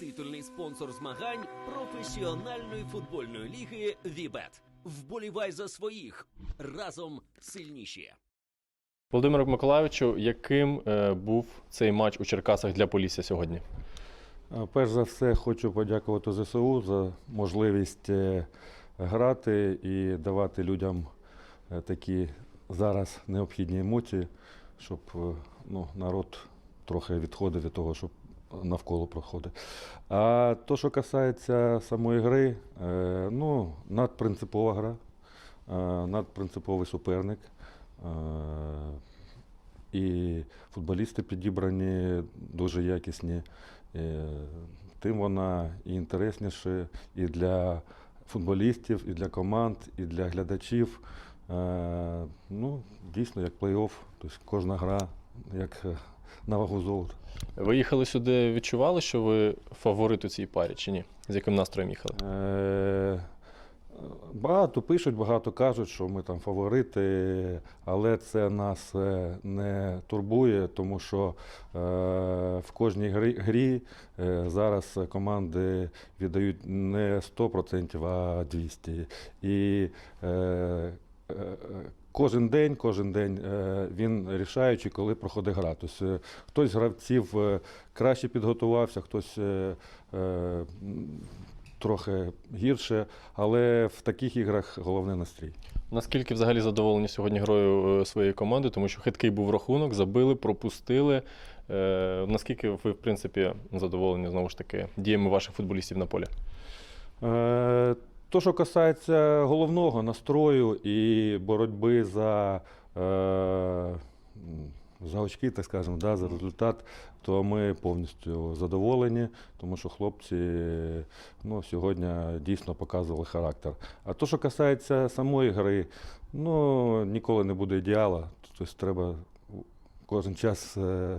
титульний спонсор змагань професіональної футбольної ліги Вібет. Вболівай за своїх разом сильніші. Володимиру Миколайовичу, яким е, був цей матч у Черкасах для Полісся сьогодні? Перш за все, хочу подякувати ЗСУ за можливість е, грати і давати людям е, такі зараз необхідні емоції, щоб е, ну, народ трохи відходив від того, щоб навколо проходить. А то, що касається самої гри, е, ну, надпринципова гра, е, надпринциповий суперник. Е, І футболісти підібрані дуже якісні. Тим вона і інтересніше і для футболістів, і для команд, і для глядачів. Ну, дійсно, як плей-офф, тобто кожна гра як е, на вагу золота. Ви їхали сюди, відчували, що ви фаворит у цій парі чи ні? З яким настроєм їхали? Е, Багато пишуть, багато кажуть, що ми там фаворити, але це нас е, не турбує, тому що е, в кожній грі, грі е, зараз команди віддають не 100%, а 200%. І е, Кожен день, кожен день е, він рішаючий, коли проходить гра. Тобто, хтось з гравців е, краще підготувався, хтось трохи гірше, але в таких іграх головне настрій. Наскільки взагалі задоволені сьогодні грою своєї команди, тому що хиткий був рахунок, забили, пропустили. Наскільки ви, в принципі, задоволені знову ж таки діями ваших футболістів на полі? То, що касається головного настрою і боротьби за, е, за очки, так скажемо, да, за результат, то ми повністю задоволені, тому що хлопці ну, сьогодні дійсно показували характер. А то, що касається самої гри, ну, ніколи не буде ідеала. Тобто треба кожен час е,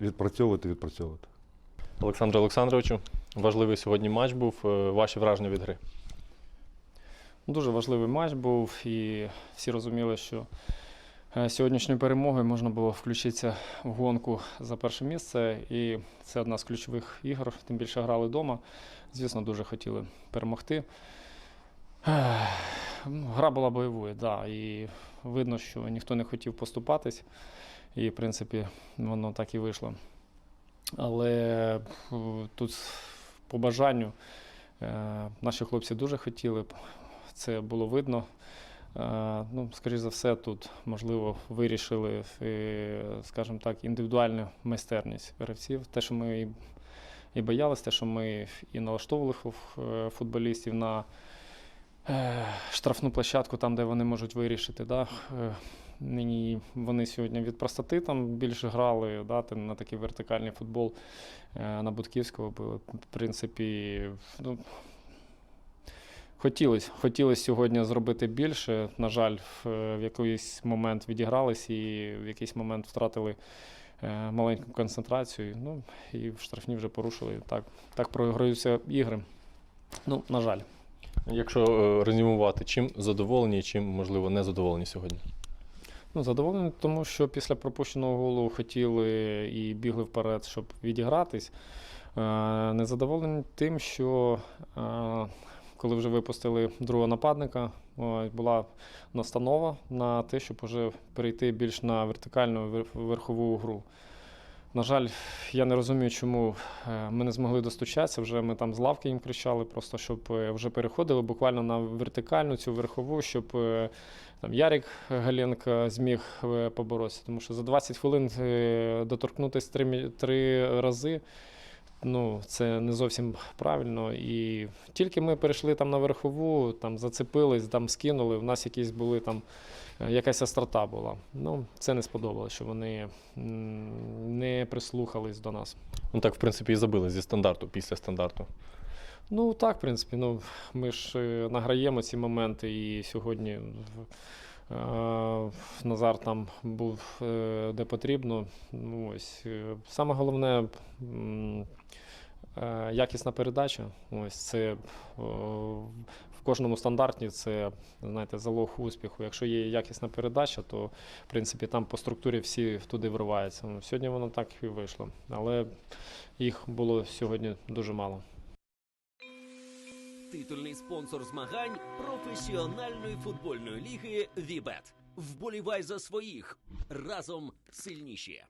відпрацьовувати, відпрацьовувати. Олександре Олександровичу, важливий сьогодні матч був. Е, Ваші враження від гри? Дуже важливий матч був, і всі розуміли, що е, сьогоднішньою перемогою можна було включитися в гонку за перше місце. І це одна з ключових ігор, тим більше грали вдома. Звісно, дуже хотіли перемогти. Ну, Гра була бойовою, да, і видно, що ніхто не хотів поступатись. І, в принципі, воно так і вийшло. Але е, тут по бажанню е, наші хлопці дуже хотіли, це було видно. Е, Ну, скоріш за все, тут, можливо, вирішили, е, скажімо так, індивідуальну майстерність гравців. Те, що ми і, боялися, те, що ми і налаштовували футболістів на штрафну площадку, там, де вони можуть вирішити. Да? Е, Нині вони сьогодні від простоти там більше грали, да, на такий вертикальний футбол е, на Будківського. В принципі, ну, хотілося, хотілося сьогодні зробити більше. На жаль, в, в якийсь момент відігрались і в якийсь момент втратили е, маленьку концентрацію. Ну, і в штрафні вже порушили. Так, так програються ігри. Ну, на жаль. Якщо е, резюмувати, чим задоволені, чим, можливо, не задоволені сьогодні? Ну, задоволений, тому що після пропущеного голу хотіли і бігли вперед, щоб відігратись. Е, Незадоволені тим, що е, коли вже випустили другого нападника, була настанова на те, щоб вже перейти більш на вертикальну верхову гру. На жаль, я не розумію, чому е, ми не змогли достучатися. Вже ми там з лавки їм кричали, просто щоб е, вже переходили буквально на вертикальну цю верхову, щоб е, там Ярік Галенко зміг поборотися. Тому що за 20 хвилин доторкнутися три, три рази. Ну, це не зовсім правильно. І тільки ми перейшли там на верхову, там зацепились, там скинули. У нас якісь були там якась острота була. Ну, це не сподобалося, що вони не прислухались до нас. Ну так, в принципі, і забили зі стандарту, після стандарту. Ну так, в принципі, ну ми ж е, награємо ці моменти, і сьогодні е, Назар там був е, де потрібно. Ну, ось. Саме головне Якісна передача. Ось це е, в кожному стандарті це знаєте, залог успіху. Якщо є якісна передача, то в принципі там по структурі всі туди вриваються. Ну, Сьогодні воно так і вийшло. Але їх було сьогодні дуже мало. Титульний спонсор змагань професіональної футбольної ліги Вібет. Вболівай за своїх разом сильніші.